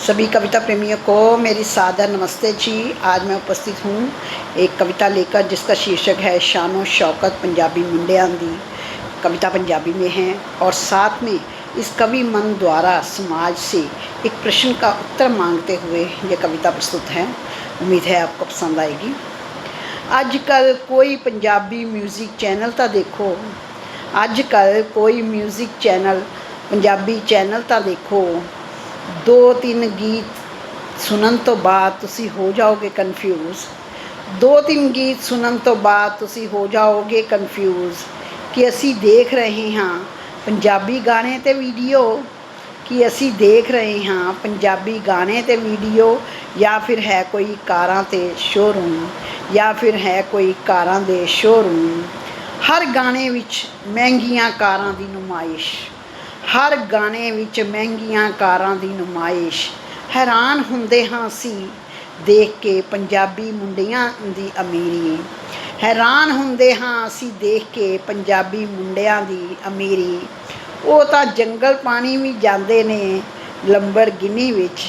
सभी कविता प्रेमियों को मेरी सादर नमस्ते जी। आज मैं उपस्थित हूँ एक कविता लेकर, जिसका शीर्षक है शानो शौकत पंजाबी मुंडिया दी कविता पंजाबी में है और साथ में इस कवि मन द्वारा समाज से एक प्रश्न का उत्तर मांगते हुए ये कविता प्रस्तुत है। उम्मीद है आपको पसंद आएगी। आजकल कोई पंजाबी म्यूज़िक चैनल तो देखो। आजकल कोई म्यूज़िक चैनल, पंजाबी चैनल तो देखो। ਦੋ ਤਿੰਨ ਗੀਤ ਸੁਣਨ ਤੋਂ ਬਾਅਦ ਤੁਸੀਂ ਹੋ ਜਾਓਗੇ ਕਨਫਿਊਜ਼ ਦੋ ਤਿੰਨ ਗੀਤ ਸੁਣਨ ਤੋਂ ਬਾਅਦ ਤੁਸੀਂ ਹੋ ਜਾਓਗੇ ਕਨਫਿਊਜ਼ ਕਿ ਅਸੀਂ ਦੇਖ ਰਹੇ ਹਾਂ ਪੰਜਾਬੀ ਗਾਣੇ ਤੇ ਵੀਡੀਓ ਕਿ ਅਸੀਂ ਦੇਖ ਰਹੇ ਹਾਂ ਪੰਜਾਬੀ ਗਾਣੇ ਤੇ ਵੀਡੀਓ ਜਾਂ ਫਿਰ ਹੈ ਕੋਈ ਕਾਰਾਂ ਤੇ ਸ਼ੋਰੂਮ ਜਾਂ ਫਿਰ ਹੈ ਕੋਈ ਕਾਰਾਂ ਦੇ ਸ਼ੋਰੂਮ ਹਰ ਗਾਣੇ ਵਿੱਚ ਮਹਿੰਗੀਆਂ ਕਾਰਾਂ ਦੀ ਨੁਮਾਇਸ਼। ਹਰ ਗਾਣੇ ਵਿੱਚ ਮਹਿੰਗੀਆਂ ਕਾਰਾਂ ਦੀ ਨੁਮਾਇਸ਼। ਹੈਰਾਨ ਹੁੰਦੇ ਹਾਂ ਅਸੀਂ ਦੇਖ ਕੇ ਪੰਜਾਬੀ ਮੁੰਡਿਆਂ ਦੀ ਅਮੀਰੀ। ਹੈਰਾਨ ਹੁੰਦੇ ਹਾਂ ਅਸੀਂ ਦੇਖ ਕੇ ਪੰਜਾਬੀ ਮੁੰਡਿਆਂ ਦੀ ਅਮੀਰੀ। ਉਹ ਤਾਂ ਜੰਗਲ ਪਾਣੀ ਵੀ ਜਾਂਦੇ ਨੇ ਲੰਬਰਗਿਨੀ ਵਿੱਚ।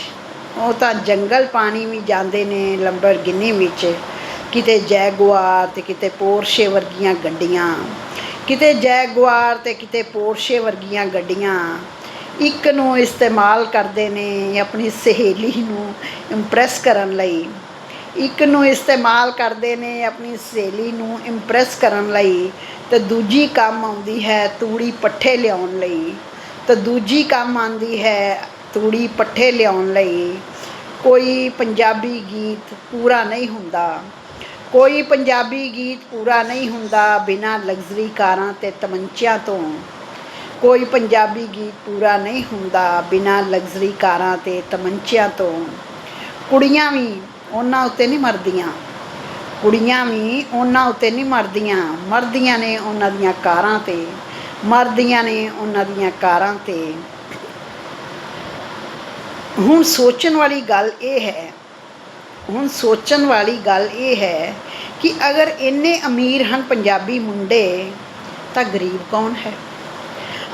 ਉਹ ਤਾਂ ਜੰਗਲ ਪਾਣੀ ਵੀ ਜਾਂਦੇ ਨੇ ਲੰਬਰਗਿਨੀ ਵਿੱਚ। ਕਿਤੇ ਜੈਗੁਆਰ ਤੇ ਕਿਤੇ ਪੋਰਸ਼ੇ ਵਰਗੀਆਂ ਗੱਡੀਆਂ। ਕਿਤੇ ਜੈਗੁਆਰ ਤੇ ਕਿਤੇ ਪੋਰਸ਼ੇ ਵਰਗੀਆਂ ਗੱਡੀਆਂ ਇੱਕ ਨੂੰ ਇਸਤੇਮਾਲ ਕਰਦੇ ਨੇ ਆਪਣੀ ਸਹੇਲੀ ਨੂੰ ਇੰਪ੍ਰੈਸ ਕਰਨ ਲਈ। ਇੱਕ ਨੂੰ ਇਸਤੇਮਾਲ ਕਰਦੇ ਨੇ ਆਪਣੀ ਸਹੇਲੀ ਨੂੰ ਇੰਪ੍ਰੈਸ ਕਰਨ ਲਈ। ਤੇ ਦੂਜੀ ਕੰਮ ਆਉਂਦੀ ਹੈ ਤੂੜੀ ਪੱਠੇ ਲਿਆਉਣ ਲਈ। ਤੇ ਦੂਜੀ ਕੰਮ ਆਉਂਦੀ ਹੈ ਤੂੜੀ ਪੱਠੇ ਲਿਆਉਣ ਲਈ। ਕੋਈ ਪੰਜਾਬੀ ਗੀਤ ਪੂਰਾ ਨਹੀਂ ਹੁੰਦਾ। ਕੋਈ ਪੰਜਾਬੀ ਗੀਤ ਪੂਰਾ ਨਹੀਂ ਹੁੰਦਾ ਬਿਨਾਂ ਲਗਜ਼ਰੀ ਕਾਰਾਂ ਤੇ ਤਮੰਚਿਆਂ ਤੋਂ। ਕੋਈ ਪੰਜਾਬੀ ਗੀਤ ਪੂਰਾ ਨਹੀਂ ਹੁੰਦਾ ਬਿਨਾਂ ਲਗਜ਼ਰੀ ਕਾਰਾਂ ਤੇ ਤਮੰਚਿਆਂ ਤੋਂ। ਕੁੜੀਆਂ ਵੀ ਉਹਨਾਂ ਉੱਤੇ ਨਹੀਂ ਮਰਦੀਆਂ। ਕੁੜੀਆਂ ਵੀ ਉਹਨਾਂ ਉੱਤੇ ਨਹੀਂ ਮਰਦੀਆਂ। ਮਰਦੀਆਂ ਨੇ ਉਹਨਾਂ ਦੀਆਂ ਕਾਰਾਂ ਤੇ। ਮਰਦੀਆਂ ਨੇ ਉਹਨਾਂ ਦੀਆਂ ਕਾਰਾਂ ਤੇ। ਹੁਣ ਸੋਚਣ ਵਾਲੀ ਗੱਲ ਇਹ ਹੈ ਹੁਣ ਸੋਚਣ ਵਾਲੀ ਗੱਲ ਇਹ ਹੈ ਕਿ ਅਗਰ ਇੰਨੇ ਅਮੀਰ ਹਨ ਪੰਜਾਬੀ ਮੁੰਡੇ, ਤਾਂ ਗਰੀਬ ਕੌਣ ਹੈ?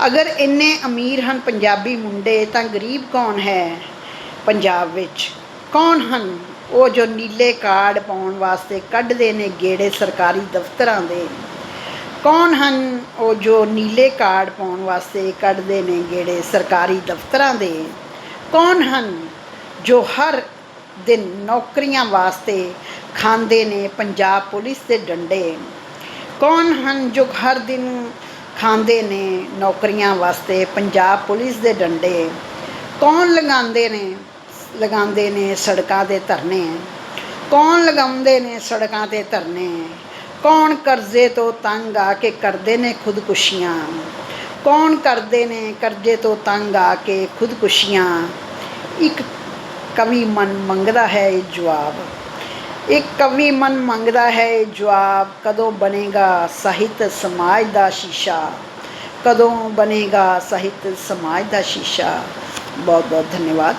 ਅਗਰ ਇੰਨੇ ਅਮੀਰ ਹਨ ਪੰਜਾਬੀ ਮੁੰਡੇ, ਤਾਂ ਗਰੀਬ ਕੌਣ ਹੈ ਪੰਜਾਬ ਵਿੱਚ? ਕੌਣ ਹਨ? ਉਹ ਜੋ ਨੀਲੇ ਕਾਰਡ ਪਾਉਣ ਵਾਸਤੇ ਕੱਢਦੇ ਨੇ ਗੇੜੇ ਸਰਕਾਰੀ ਦਫ਼ਤਰਾਂ ਦੇ। ਕੌਣ ਹਨ? ਉਹ ਜੋ ਨੀਲੇ ਕਾਰਡ ਪਾਉਣ ਵਾਸਤੇ ਕੱਢਦੇ ਨੇ ਗੇੜੇ ਸਰਕਾਰੀ ਦਫ਼ਤਰਾਂ ਦੇ। ਕੌਣ ਹਨ? ਜੋ ਹਰ ਦਿਨ ਨੌਕਰੀਆਂ ਵਾਸਤੇ ਖਾਂਦੇ ਨੇ ਪੰਜਾਬ ਪੁਲਿਸ ਦੇ ਡੰਡੇ। ਕੌਣ ਹਨ ਜੋ ਹਰ ਦਿਨ ਖਾਂਦੇ ਨੇ ਨੌਕਰੀਆਂ ਵਾਸਤੇ ਪੰਜਾਬ ਪੁਲਿਸ ਦੇ ਡੰਡੇ? ਕੌਣ ਲਗਾਉਂਦੇ ਨੇ ਲਗਾਉਂਦੇ ਨੇ ਸੜਕਾਂ ਦੇ ਧਰਨੇ? ਕੌਣ ਲਗਾਉਂਦੇ ਨੇ ਸੜਕਾਂ ਤੇ ਧਰਨੇ? ਕੌਣ ਕਰਜ਼ੇ ਤੋਂ ਤੰਗ ਆ ਕੇ ਕਰਦੇ ਨੇ ਖੁਦਕੁਸ਼ੀਆਂ? ਕੌਣ ਕਰਦੇ ਨੇ ਕਰਜ਼ੇ ਤੋਂ ਤੰਗ ਆ ਕੇ ਖੁਦਕੁਸ਼ੀਆਂ? ਇੱਕ ਕਵੀ ਮਨ ਮੰਗਦਾ ਹੈ ਇਹ ਜਵਾਬ। ਇੱਕ ਕਵੀ ਮਨ ਮੰਗਦਾ ਹੈ ਇਹ ਜਵਾਬ ਕਦੋਂ ਬਣੇਗਾ ਸਾਹਿਤ ਸਮਾਜ ਦਾ ਸ਼ੀਸ਼ਾ? ਕਦੋਂ ਬਣੇਗਾ ਸਾਹਿਤ ਸਮਾਜ ਦਾ ਸ਼ੀਸ਼ਾ? ਬਹੁਤ ਬਹੁਤ ਧੰਨਵਾਦ।